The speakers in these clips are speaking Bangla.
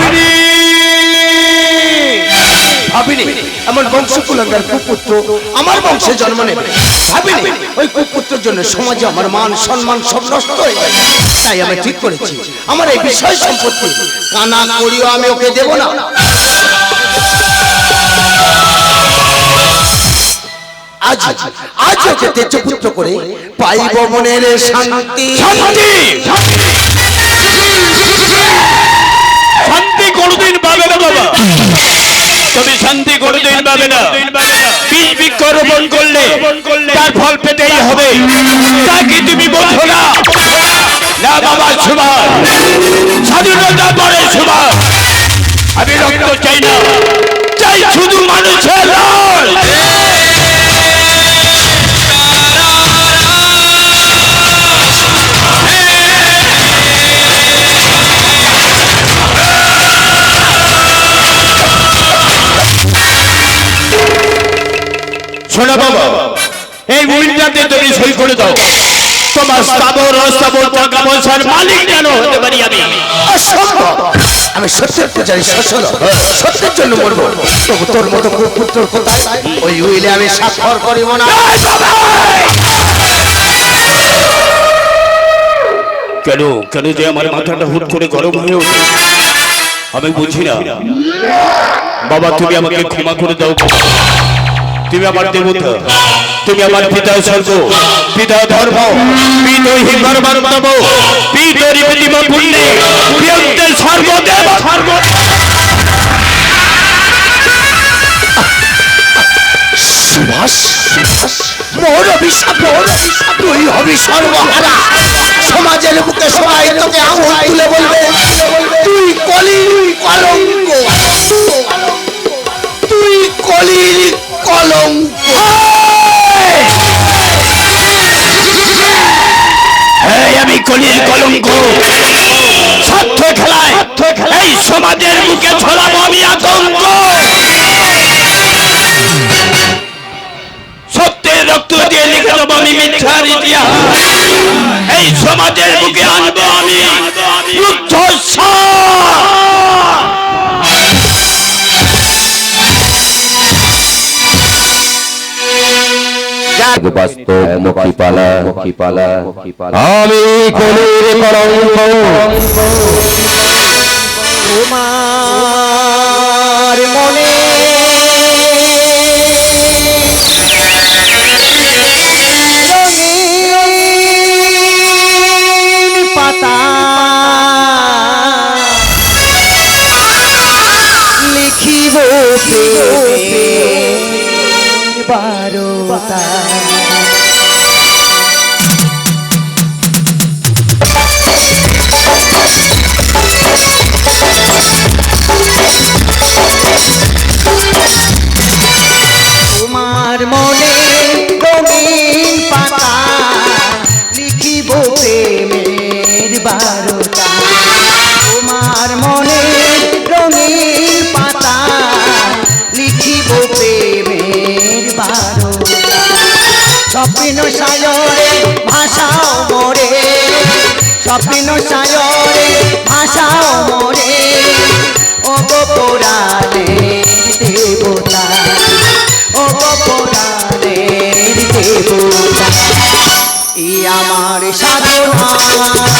ভাবিনি। ভাবিনি। আমার বংশ কুলাঙ্গার কুপুত্র আমার বংশে জন্ম নেবে। ভাবিনি। ওই কুপুত্রের জন্য সমাজে আমার মান সম্মান সব নষ্ট হয়ে তাই আমি ঠিক করেছি। আমার এই বিষয় সম্পত্তি কানা করিও আমি ওকে দেব না। আজ আজ ওকে করে পাইব মনের শান্তি। শান্তি! শান্তি! বাবা। তুমি শান্তি কোনোদিন পাবে না বীজ করলে তার ফল পেতেই হবে। তা কি তুমি বলছো না? না? বাবা সুভাষ স্বাধীনতা পরে সুভাষ আমি রক্ত চাই না। চাই শুধু মানুষের শোনো বাবা এই উইলটাতে তুমি সই করে দাও। তোমার স্থাবর অস্থাবর টাকা পয়সার মালিক কেন হতে পারি আমি? অসম্ভব। আমি সত্যের পূজারি শশল সত্যের জন্য মরবো। তবু তোর মতো পুত্র কোথায়? ওই উইলে আমি স্বাক্ষর করিব না। কেন কেন যে আমার মাথাটা হুট করে গরম হয়ে ওঠে? আমি বুঝি না। বাবা তুমি আমাকে ক্ষমা করে দাও। তুমি আমার দেবতা। তুমি আমার পিতা স্বর্গ। পিতা ধর্ম। পিত হিমার বার্তব পিত রিপিমা পুণ্যে প্রিয়ন্তে সর্বদেব সর্ব সুভাষ মোর অভিশাপ মোর অভিশাপ। তুই হবি সর্বহারা। সমাজের বুকে সবাই তোকে আঙুল তুলে বলবে তুই কলির কলঙ্ক। তুই কলির এই আমি কলির কলঙ্ক স্বার্থ খেলায় এই সমাজের বুকে ছড়াবো আমি আতঙ্ক সত্যের রক্ত দিয়ে লিখে দেবো আমি মিথ্যার ইতিহাস এই সমাজের বুকে আনব আমি বাস্তব মুক্তিপালা মুক্তিপালা আমি কলির কলঙ্ক। তোমার মনে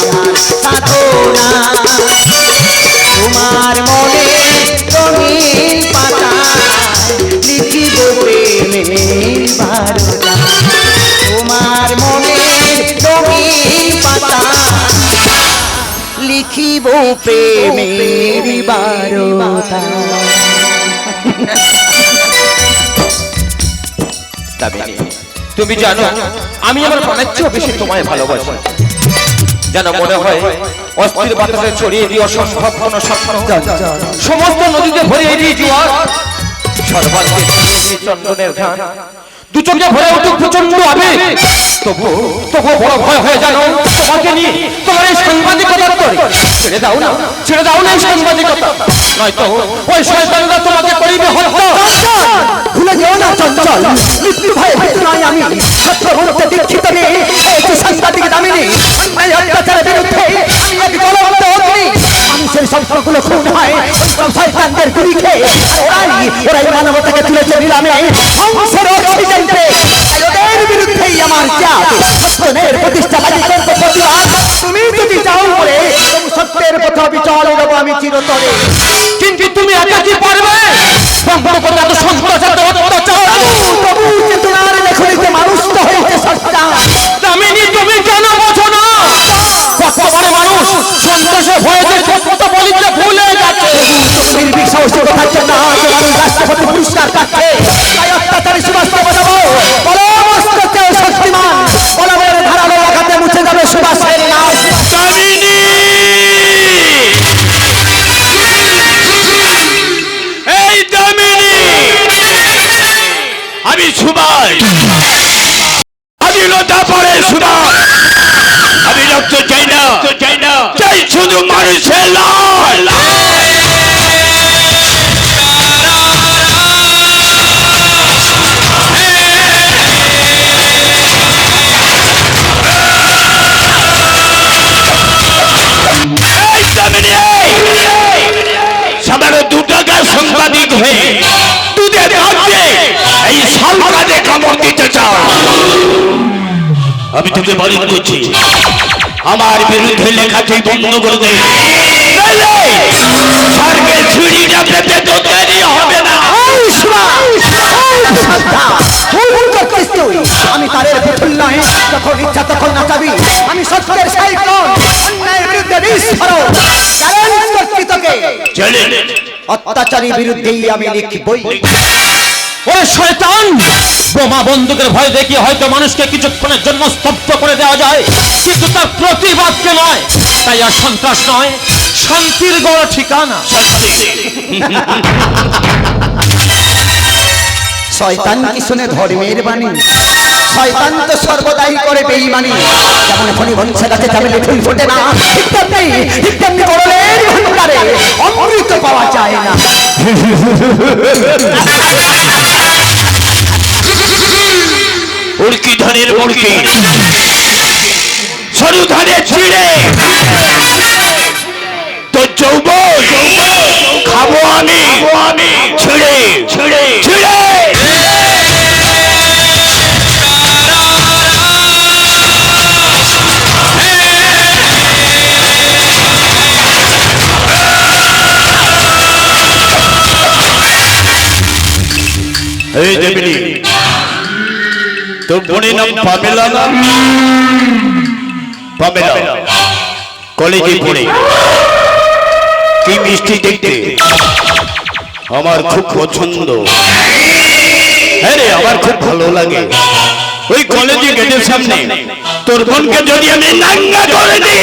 আমার সাধনা তোমার পাতা লিখিব প্রেমের বারতা। তোমার পাতা লিখিব প্রেমের দামিনী। তুমি জানো, আমি আমার চেয়েও বেশি তোমায় ভালোবাসি। যেন মনে হয়, অস্থির বাতাসে ছড়িয়ে দিয়ে অসম্ভব কোন সমস্ত নদীতে ভরিয়ে দিয়ে জোয়ার। সর্বাঙ্গে চন্দনের ঘান দু চোখে ভরে উঠুক প্রচণ্ড তবু তবু বড় ভয় হয়ে জানো তোমাকে নিয়ে তোমার এই সাংবাদিকতার ছেড়ে দাও না, ছেড়ে দাও না এই সাংবাদিকতা। নয়তো ওই শয়তানরা তোমাকে করিবে হত্যা ভুলে যেও না চঞ্চল মৃত্যু ভয়ে দামিনী অত্যাচারের বিরুদ্ধে আমি এক জ্বলন্ত অগ্নি। মানুষের সম্পর্কগুলো খুন হয়। সব শয়তানদের গুলি খেয়ে ওরাই ওরাই মানবতাকে তুলেছে নিলামে। ধ্বংসের অক্সিজেন্টে ওদের বিরুদ্ধেই আমার চাপ। সত্যের প্রতিষ্ঠাবাদী করব প্রতিবাদ। তুমি যদি চাও বলে সত্যের পথে বিচল দেবো আমি চিরতরে। কিন্তু তুমি একা কি পারবে? সম্পর্ক এত সন্ত্রাস এত অত্যাচার। তবু চেতনার লেখনীতে মানুষ তো হয়েছে সত্তা। তুমি কেন হয়ে দুধের ভাবছে এই সালকাজে কামড় দিতে চাও। আমি তোকে বারণ করছি। আমার বিরুদ্ধে লেখা তুই বন্ধ করে দে। স্বর্গের ছুরিটা পেতে তো তৈরি হবে না। আমি তারের পুতুল নয় যখন ইচ্ছা তখন নাচাবি আমি সত্যের অন্যায়ের বিরুদ্ধে বিস্ফোরণ চ্যালেঞ্জ করছি অত্যাচারী বিরুদ্ধেই আমি লিখবই ওরে শয়তান বোমা বন্দুকের ভয় দেখিয়ে হয়তো মানুষকে কিছুক্ষণের জন্য স্তব্ধ করে দেওয়া যায়। কিন্তু তার প্রতিবাদকে নয় তাই আর সন্ত্রাস নয়? শান্তির গড় ঠিকানা। শয়তান কি শুনে ধর্মের বাণী শয়তান তো সর্বদাই করে বেঈমানি। যেমন ফণি বংশে গাছে চামেলি ফুল ফোটে না। ঠিক তেমনি ঠিক তেমনি করলের ভান্ডারে অমৃত পাওয়া যায় না। উড়কি ধানের মুড়কি। সরু ধানের ছিঁড়ে। তো যৌব খাব আমি। আমি। ছিঁড়ে ছিঁড়ে। ছিঁড়ে। এই দেবিনী তোর বোনের নাম পামেলা না? পামেলা। কলেজে পড়ে কি মিষ্টি দেখতে? আমার খুব পছন্দ। হ্যাঁ রে আমার খুব ভালো লাগে। ওই কলেজে গেটের সামনে। তোর বোনকে যদি আমি নাঙ্গা করে দিই।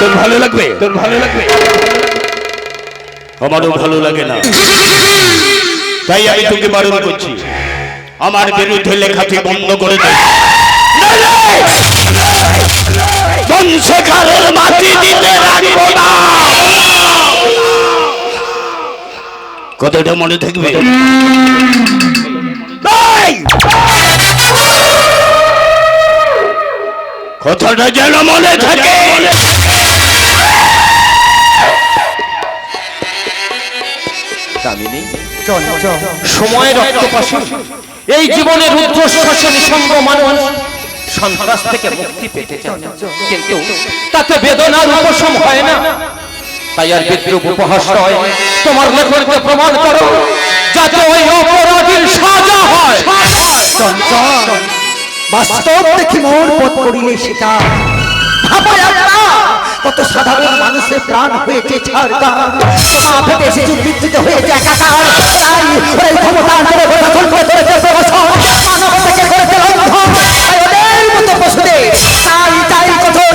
তোর ভালো লাগবে? তোর ভালো লাগবে? আমারও ভালো লাগে না। তাই আমি তোকে বারণ করছি। আমার বিরুদ্ধে লেখা তুই বন্ধ করে দে। কথাটা মনে থাকবে? কথাটা যেন মনে থাকে। সময়ের রক্তপাশে এই জীবনের রুদ্রশ্বাস নিঃসঙ্গ মানুষ সন্ত্রাস থেকে মুক্তি পেতে চায়। কিন্তু তাতে বেদনার উপশম হয় না। তাই আর বিদ্রুপ উপহাস নয়। তোমার লেখনকে প্রমাণ করো যাতে ওই অপরাধীর সাজা হয়। বাস্তব দেখি মন পথ করিলে সেটা। কত সাধারণ মানুষের প্রাণ হয়েছে ছাড়কার মা হয়েছে করেছে লঙ্ঘন তাই তাই কঠোর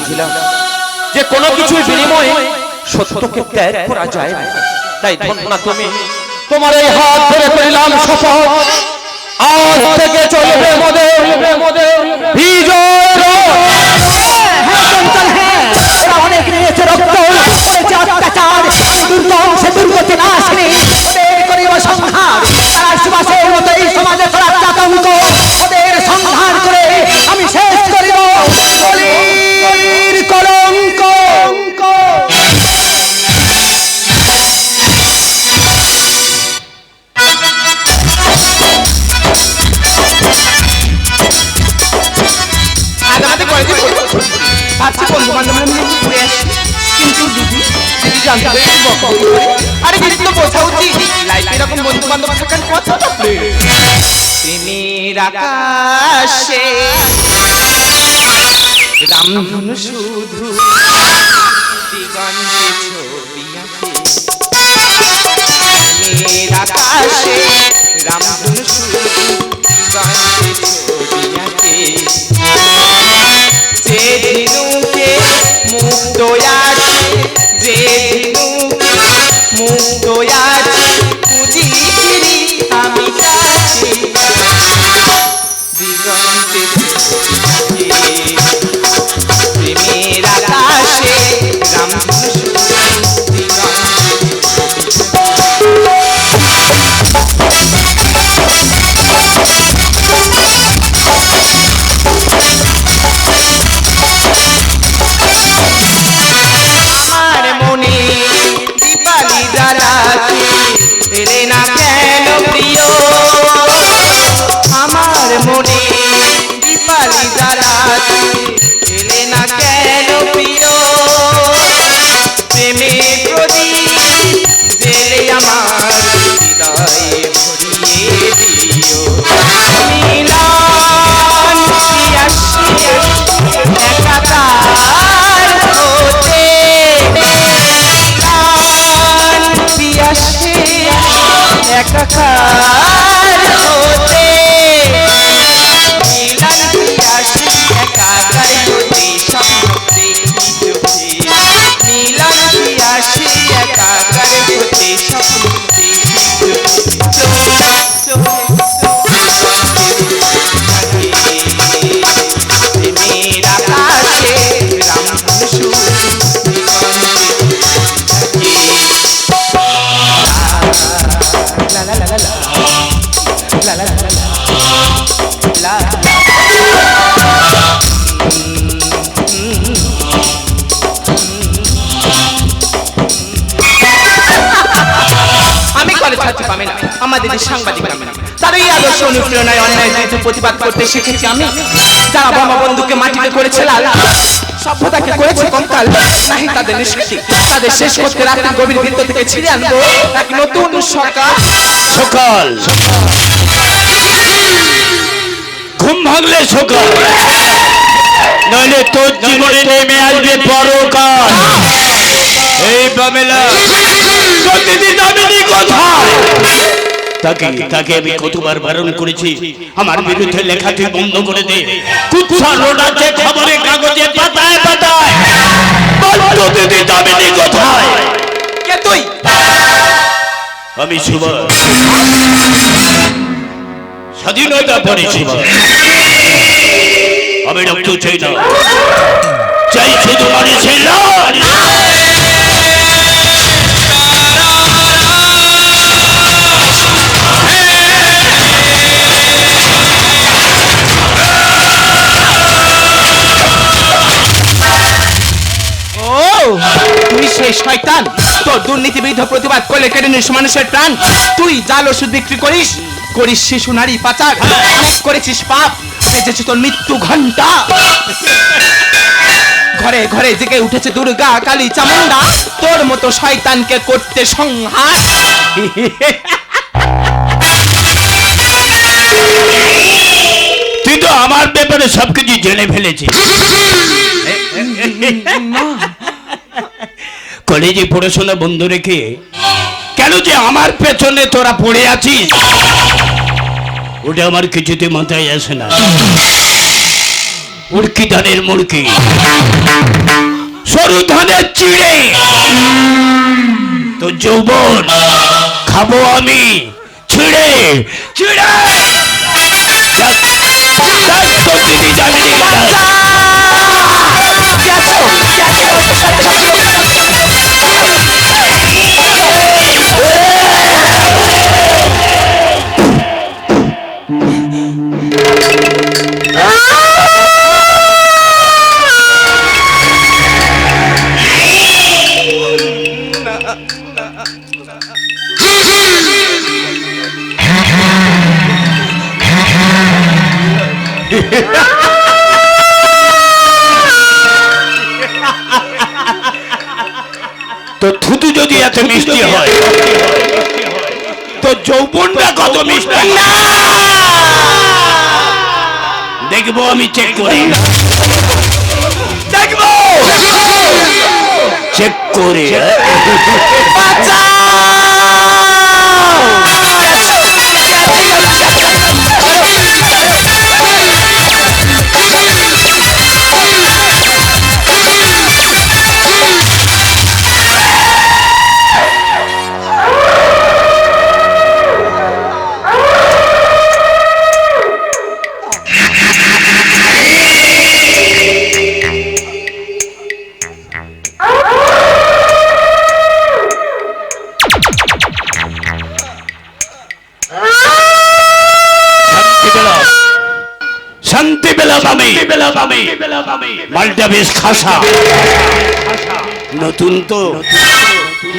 বুঝিলাম যে কোনো কিছুর বিনিময়ে সত্যকে ত্যাগ করা যায় না। তাই ধন্যনা তুমি। তোমার এই হাত ধরে করিলাম শপথ। আজ থেকে চলবে মোদের বিজয় achei. মনে। যে সাংবাদিক তার এই আদর্শ অনুপ্রেরণায় অন্যায় বিরুদ্ধে প্রতিবাদ করতে শিখেছি আমি। যারা বাবা বন্ধুকে মাটিতে করেছে লাল সভ্যতাকে করেছে কঙ্কাল নাহি তাদের নিষ্কৃতি। তাদের শেষ করতে রাতের গভীর ভিতর থেকে ছিঁড়ে আনব এক নতুন সকাল সকাল। ঘুম ভাঙলে সকাল। নইলে তোর জীবনে নেমে আসবে পরকাল। এই বামেলা। প্রতিদিন তাকে তাকে আমি কতবার বারণ করেছি। আমার বিরুদ্ধে লেখা বন্ধ করে দে। খবরে কাগজে পাতায় আমি স্বাধীনতা পরে আমি চাই না। চাই শুধু। তুই সেই শয়তান তোর দুর্নীতি বিরুদ্ধে প্রতিবাদ করলে কেটে নিস মানুষের প্রাণ তুই জাল ওষুধ বিক্রি করিস করিস শিশু নারী পাচার অনেক করেছিস পাপ বেঁচেছে তোর মৃত্যু ঘণ্টা ঘরে ঘরে জেগে উঠেছে দুর্গা কালী চামুন্ডা তোর মতো শয়তানকে করতে সংহার তুই তো আমার ব্যাপারে সবকিছু জেনে ফেলেছিস কলেজে পড়াশোনা বন্ধ রেখে কেন যে আমার পেছনে তোরা পড়ে আছিস? ওটা আমার কিছুতে মাথায় আসে না। উড়কি ধানের মুড়কি। সরু ধানের চিড়ে। তো যৌবন খাব আমি। ছিড়ে ছিড়ে। দিদি যাবি এত মিষ্টি হয়? তো যৌবনটা কত মিষ্টি? দেখব আমি চেক করি। দেখব! চেক করে। শান্তি মালটা বেশ খাসা। নতুন তো।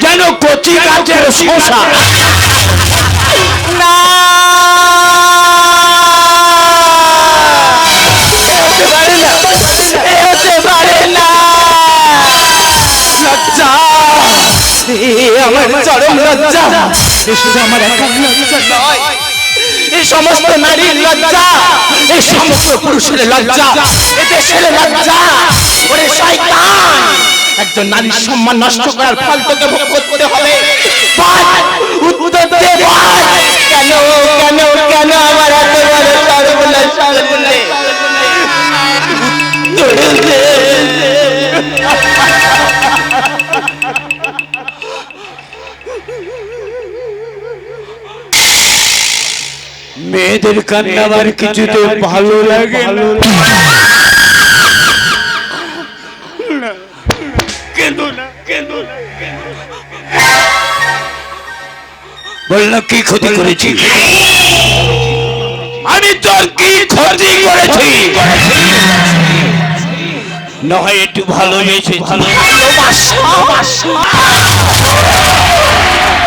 যেন কচি গাছের শোষা না। আমার চরম লজ্জা। আমার একার লজ্জা। এই সমস্ত নারীর লজ্জা এই সমস্ত পুরুষের লজ্জা এ দেশের লজ্জা ওরে শয়তান একজন নারীর সম্মান নষ্ট করার ফল তোকে ভোগ করতে হবে উত্তর দে। কেন কেন কেন আমার এত বড় সর্বনাশ করলে? উত্তর দে। মেয়েদের কান্না আমার কিছুতে ভালো লাগে না। কেঁদো না, কেঁদো না, কেঁদো না। বলল কি ক্ষতি করেছি? আমি তোর কি ক্ষতি করেছি? না হয় একটু ভালো হয়েছে ভালো।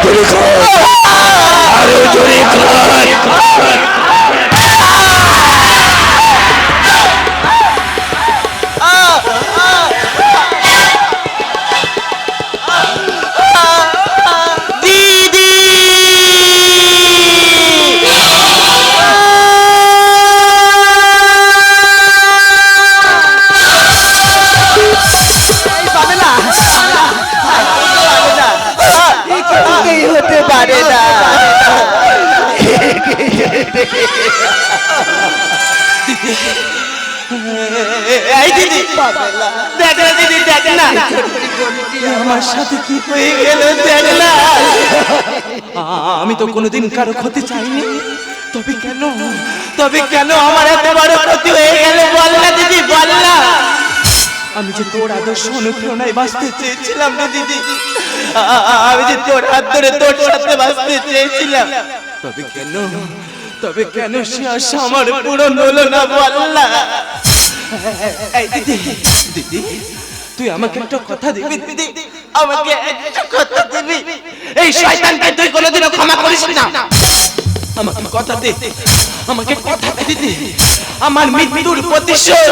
জোরে কর। আরও জোরে এই দিদি। না দিদি দেখ না আমার সাথে কি গেল আমি তো কোনোদিন কারও ক্ষতি চাইনি। তবে কেন? তবে কেন আমার এত বড় ক্ষতি হয়ে গেল? বল না দিদি বল না আমি যে তোর আদর্শ অনুপ্রেরণায় বাঁচতে চেয়েছিলাম না দিদি। আমি যে তোর হাত ধরে তোর সাথে বাঁচতে চেয়েছিলাম। তবে কেন? তবে কেন সে আশা আমার পূরণ হলো না বল না এই দিদি দিদি তুই আমাকে একটা কথা দিবি? দিদি আমাকে একটা কথা দিবি? এই শয়তানকে তুই কোনোদিনও ক্ষমা করিস না। আমাকে কথা দে আমাকে কথা দে দিদি আমার মৃত্যুর প্রতিশোধ।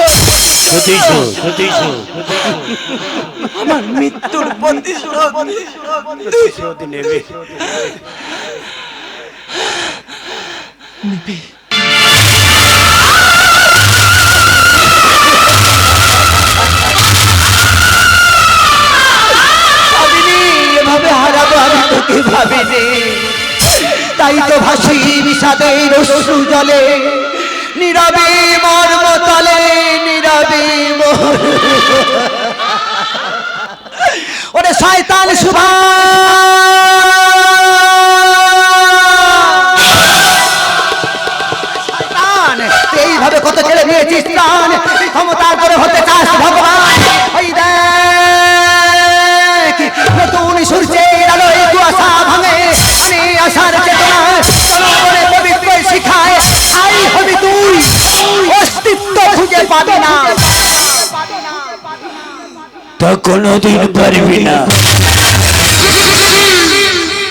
আমার মৃত্যুর প্রতিশোধ। প্রতিশোধ নেবে। ভাবিনি তাই তো ভাসি বিষাদের অশ্রু জলে নীরবে মর্ম তলে নীরবে ওরে শয়তান সুভা তা কোনোদিন পারবি না।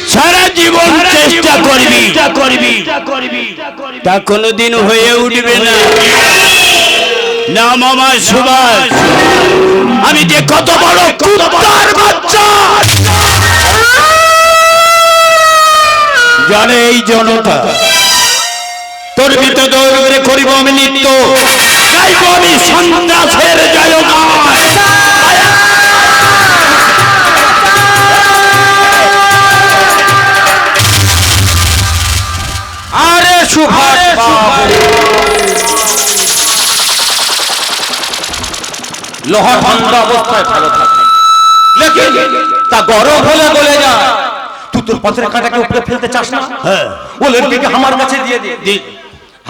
সারা জীবন চেষ্টা করবি। করবি। তা কোনোদিন হয়ে উঠবে না। নাম আমার সুভাষ। আমি যে কত বড় কুত্তার বাচ্চা। জানে এই জনতা তোর ভিতর দৌড়ে করিব আমি নিত্য। গাইব আমি সন্ন্যাসের জয়গান। লোহার ভাঙ্গা অবস্থায় ভালো থাকে। লেকিন তা গরম হলে গলে যায়। তুই তোর পথের কাটাকে উপরে ফেলতে চাস না? হ্যাঁ। ও লড়কিকে আমার কাছে দিয়ে দে।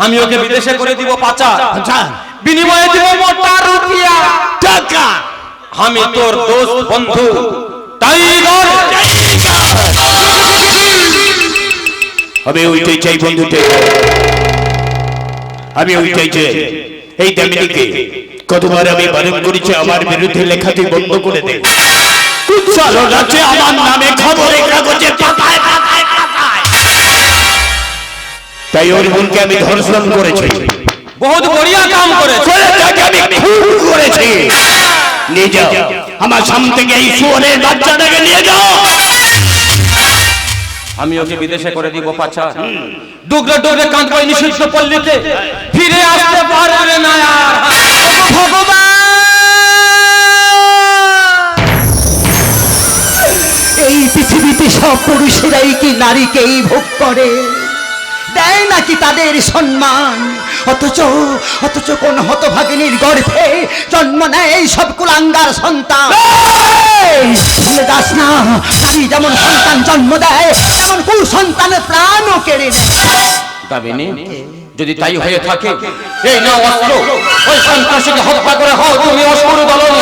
আমি ওকে বিদেশে করে দিব পাচা আচ্ছা বিনিময়ে দিব মোটা রুপিয়া। টাকা। আমি তোর দোস্ত বন্ধু। টাইগার। আমি ওইটাই চাই বন্ধুতে। আমি ওইটাই চাই এই দামিনীকে। কতবার আমি বারণ করেছি আমার বিরুদ্ধে লেখাটি বন্ধ করে দে। চলো রাতে আমার নামে খবরের কাগজে পাতায় পাতায় পাতায়। তাই ওর বোনকে আমি ধর্ষণ করেছি। বহুত বড়িয়া কাম করে করে তাকে আমি খুন করেছি। নিয়ে যাও। আমার সামনে থেকে এই শুয়ারের বাচ্চাটাকে নিয়ে যাও। আমি ওকে বিদেশে করে দিব পাচা ডুগরে ডুগরে কাঁদবাই নিষিদ্ধ পল্লীতে। ফিরে আসতে পারবে না আর। এই পৃথিবীতে সব পুরুষেরাই কি নারীকেই ভোগ করে? দেয় নাকি তাদের সম্মান? অথচ অথচ কোন হতভাগিনীর গর্ভে জন্ম নেয় এই সব কুলাঙ্গার সন্তান। যাস না, নারী যেমন সন্তান জন্ম দেয়, তেমন কুসন্তানের প্রাণও কেড়ে নেয়। যদি তাই হয়ে থাকে এই না অস্ত্র। ওই সন্ত্রাসীকে হত্যা করে হও তুমি অস্ত্র দলন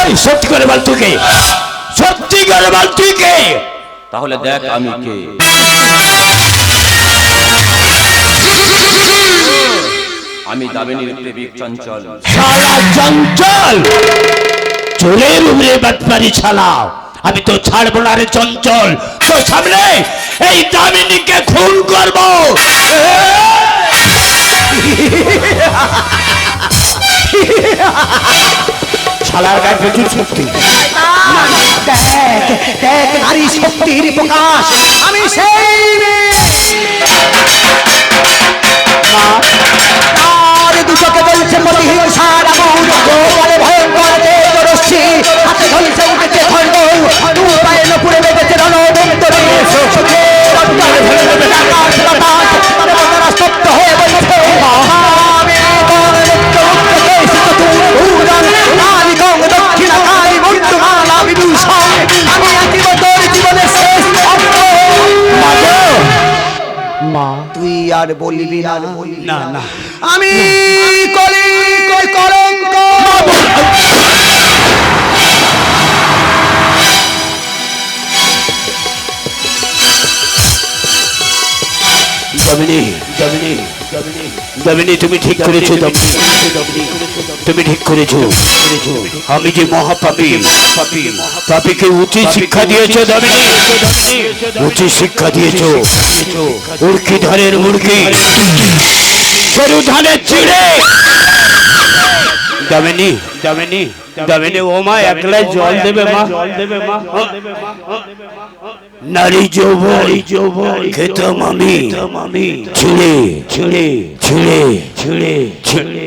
এই সত্যি করে বল তুই কে? সত্যি করে বল তুই কে? তাহলে দেখ আমি কে। আমি দাবিনীর প্রেমিক চঞ্চল। সারা চঞ্চল! চোরের উপরে বাটপারি ছালাও আমি তো ছাড়বো না রে চঞ্চল। তো সামনে এই দামিনীকে খুন করব। ছালার গায়ে প্রচুর শক্তি। দেখ দেখ, নারী শক্তির প্রকাশ। আমি সেই বলবি না না না আমি কলি কলঙ্ক। জমিনি দামিনী দামিনী তুমি ঠিক করেছ তুমি ঠিক করেছ আমি যে মহাপাপী পাপীকে উচিত শিক্ষা দিয়েছ দামিনী উচিত শিক্ষা দিয়েছ। উর্কি ধানের মুরগি সরু ধানের চিড়ে দামিনী দামিনী। দামিনী ও মা একলাই জল দেবে মা জল দেবে মা নারী যৌব যৌবন খেতাম আমি আমি ছিঁড়ে ছিঁড়ে ছিঁড়ে ছিঁড়ে ছিঁড়ে